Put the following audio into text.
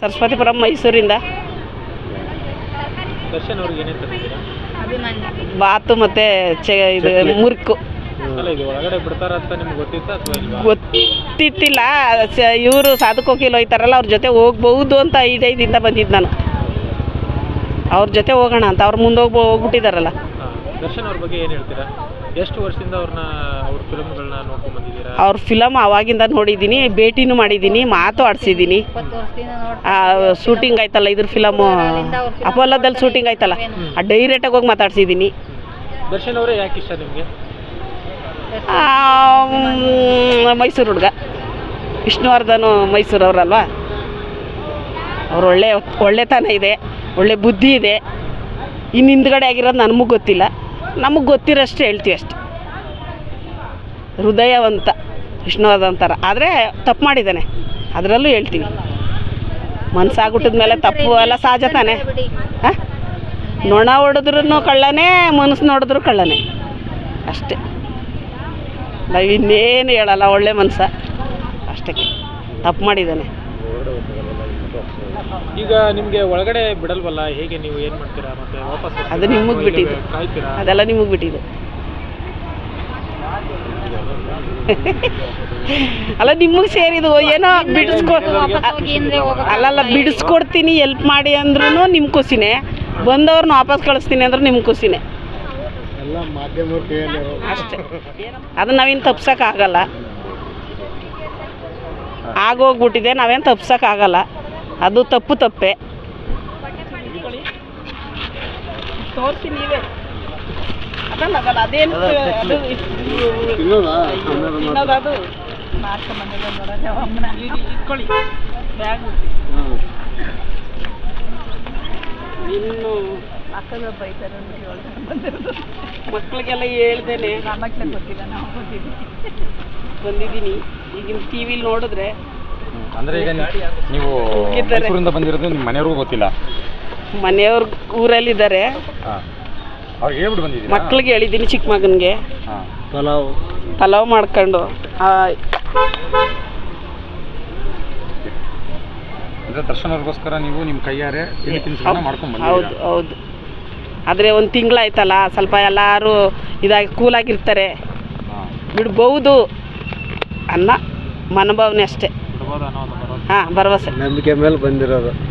ಸರಸ್ವತಿಪುರಂ ಮೈಸೂರಿಂದ. ಬಾತು ಮತ್ತು ಚೆ ಇದು ಮುರುಕು. ಗೊತ್ತಿತ್ತಿಲ್ಲ. ಇವರು ಸಾಧಕೋಕಿಲ್ ಹೋಯ್ತಾರಲ್ಲ ಅವ್ರ ಜೊತೆ ಹೋಗ್ಬಹುದು ಅಂತ ಐದೈದಿಂದ ಬಂದಿದ್ದು ನಾನು. ಅವ್ರ ಜೊತೆ ಹೋಗೋಣ ಅಂತ. ಅವ್ರು ಮುಂದೆ ಹೋಗ್ಬೋ ಹೋಗ್ಬಿಟ್ಟಿದಾರಲ್ಲ. ಹಾ. ದರ್ಶನ್ ಅವ್ರ ಬಗ್ಗೆ ಏನು ಹೇಳ್ತೀರಾ? ಎಷ್ಟು ವರ್ಷದಿಂದ ಅವ್ರನ್ನ ಅವ್ರ ಫಿಲ್ಮ್ಗಳನ್ನ ನೋಡ್ಕೊಂಡ್ ಬಂದಿದ್ದೀರಾ? ಅವ್ರ ಫಿಲಮ್ ಅವಾಗಿಂದ ನೋಡಿದ್ದೀನಿ ಭೇಟಿನೂ ಮಾಡಿದ್ದೀನಿ ಮಾತು ಆಡಿಸಿದ್ದೀನಿ. ಶೂಟಿಂಗ್ ಆಯ್ತಲ್ಲ ಇದ್ರ ಫಿಲಮು ಅಪೋಲೋದಲ್ಲಿ ಶೂಟಿಂಗ್ ಆಯ್ತಲ್ಲ ಆ ಡೈರೆಕ್ಟಾಗಿ ಹೋಗಿ ಮಾತಾಡ್ಸಿದ್ದೀನಿ. ದರ್ಶನ್ ಅವರೇ ಯಾಕೆ ಇಷ್ಟ ನಿಮಗೆ? ಮೈಸೂರು ಹುಡುಗ. ವಿಷ್ಣುವರ್ಧನು ಅವರಲ್ವಾ? ಅವ್ರು ಒಳ್ಳೆ ಒಳ್ಳೆತನ ಇದೆ ಒಳ್ಳೆ ಬುದ್ಧಿ ಇದೆ. ಇನ್ನು ಹಿಂದ್ಗಡೆ ಆಗಿರೋದು ನನಗೂ ಗೊತ್ತಿಲ್ಲ. ನಮಗೆ ಗೊತ್ತಿರೋಷ್ಟು ಹೇಳ್ತೀವಿ ಅಷ್ಟೆ. ಹೃದಯವಂತ ವಿಷ್ಣುವಾದ ಅಂತಾರೆ ಆದರೆ ತಪ್ಪು ಮಾಡಿದ್ದಾನೆ. ಅದರಲ್ಲೂ ಹೇಳ್ತೀವಿ. ಮನಸ್ಸಾಗ್ಬಿಟ್ಟಿದ ಮೇಲೆ ತಪ್ಪು ಎಲ್ಲ ಸಹಜ ತಾನೆ. ಹಾಂ? ನೊಣ ಹೊಡೆದ್ರೂ ಕಳ್ಳನೇ, ಮನಸ್ಸು ನೋಡಿದ್ರು ಕಳ್ಳನೇ. ಅಷ್ಟೇ. ನಾವು ಇನ್ನೇನು ಹೇಳಲ್ಲ, ಒಳ್ಳೆ ಮನಸ್ಸ. ಅಷ್ಟಕ್ಕೆ. ತಪ್ಪು ಮಾಡಿದ್ದಾನೆ. ಈಗ ನಿಮಗೆ ಒಳಗಡೆ ಬಿಡಲ್ವಲ್ಲ ಹೇಗೆ ನೀವು ಏನು ಮಾಡ್ತೀರಾ ಮತ್ತೆ ವಾಪಸ್? ಅದು ನಿಮಗೆ ಬಿಟ್ಟಿದೆ ಬಿಟ್ಟಿದ್ದು. ಕಾಯ್ತೀರಾ? ಅದೆಲ್ಲ ನಿಮಗೆ ಬಿಟ್ಟಿದ್ದು. ಅಲ್ಲ ನಿಮಗೆ ಸೇರಿದು ಏನೋ ಬಿಡಿಸ್ಕೊ ಅಲ್ಲಲ್ಲ ಬಿಡಿಸ್ಕೊಡ್ತೀನಿ ಎಲ್ಪ್ ಮಾಡಿ ಅಂದ್ರೂ ನಿಮ್ಮ ಖುಷಿನೇ. ಬಂದವ್ರನ್ನ ವಾಪಸ್ ಕಳಿಸ್ತೀನಿ ಅಂದ್ರೆ ನಿಮ್ಮ ಖುಷಿನೇ. ಅಷ್ಟೇ. ಅದನ್ನ ನಾವೇನು ತಪ್ಸೋಕ್ಕಾಗಲ್ಲ. ಆಗೋಗ್ಬಿಟ್ಟಿದೆ ನಾವೇನು ತಪ್ಸೋಕ್ಕಾಗಲ್ಲ. ಅದು ತಪ್ಪು ತಪ್ಪೆ. ತೋರಿಸಿ ನೀವೇ. ಅದಲ್ಲ ಅದಲ್ಲ ಅದೇನು ಅದು ತಿನ್ನೋದಾ ತಿನ್ನೋದು ಅದು ಇದು ಇಟ್ಕೊಳ್ಳಿ. ಬ್ಯಾಗ್ ಅಂತ ಮಕ್ಕಳಿಗೆಲ್ಲ ಹೇಳ್ದೇನೆ. ಬಂದಿದ್ದೀನಿ. ಈಗಿನ ಟಿ ವಿಲಿ ನೋಡಿದ್ರೆ ಅಂದ್ರೆ ಈಗ ನೀವು. ಮೈಸೂರಿಂದ ಬಂದಿರೋದು ನಿಮ್ಮ ಮನೆಯವ್ರಿಗೂ ಗೊತ್ತಿಲ್ಲ. ಮನೆಯವ್ರ ಊರಲ್ಲಿ ಇದ್ದಾರೆ ಅವ್ರಿಗೆ ಹೇಳ್ಬಿಟ್ಟು ಬಂದಿದ್ದೀರಾ? ಮಕ್ಳಿಗೆ ಹೇಳಿದ್ದೀನಿ ಚಿಕ್ಕ ಮಗನಿಗೆ. ಹಾಂ. ಪಲಾವ್. ಪಲಾವ್ ಮಾಡ್ಕೊಂಡು. ಆ, ಅಂದ್ರೆ ದರ್ಶನ್ ಅವ್ರಿಗೋಸ್ಕರ ನೀವು ನಿಮ್ಮ ಕೈಯಾರೆ ತಿಂಡಿ ತಿನಿಸುಗಳನ್ನ ಮಾಡ್ಕೊಂಡು ಹೌದು ಬಂದಿದ್ದೀರಾ ಹೌದು. ಆದರೆ ಒಂದು ತಿಂಗಳಾಯ್ತಲ್ಲ ಸ್ವಲ್ಪ ಎಲ್ಲರೂ ಇದಾಗಿ ಕೂಲಾಗಿರ್ತಾರೆ. ಹಾಂ. ಬಿಡ್ಬೋದು. ಅನ್ನ ಮನೋಭಾವನೆ ಅಷ್ಟೇ. ಹಾಂ ಭರವಸೆ. ನಂಬಿಕೆ ಮೇಲೆ ಬಂದಿರೋದು.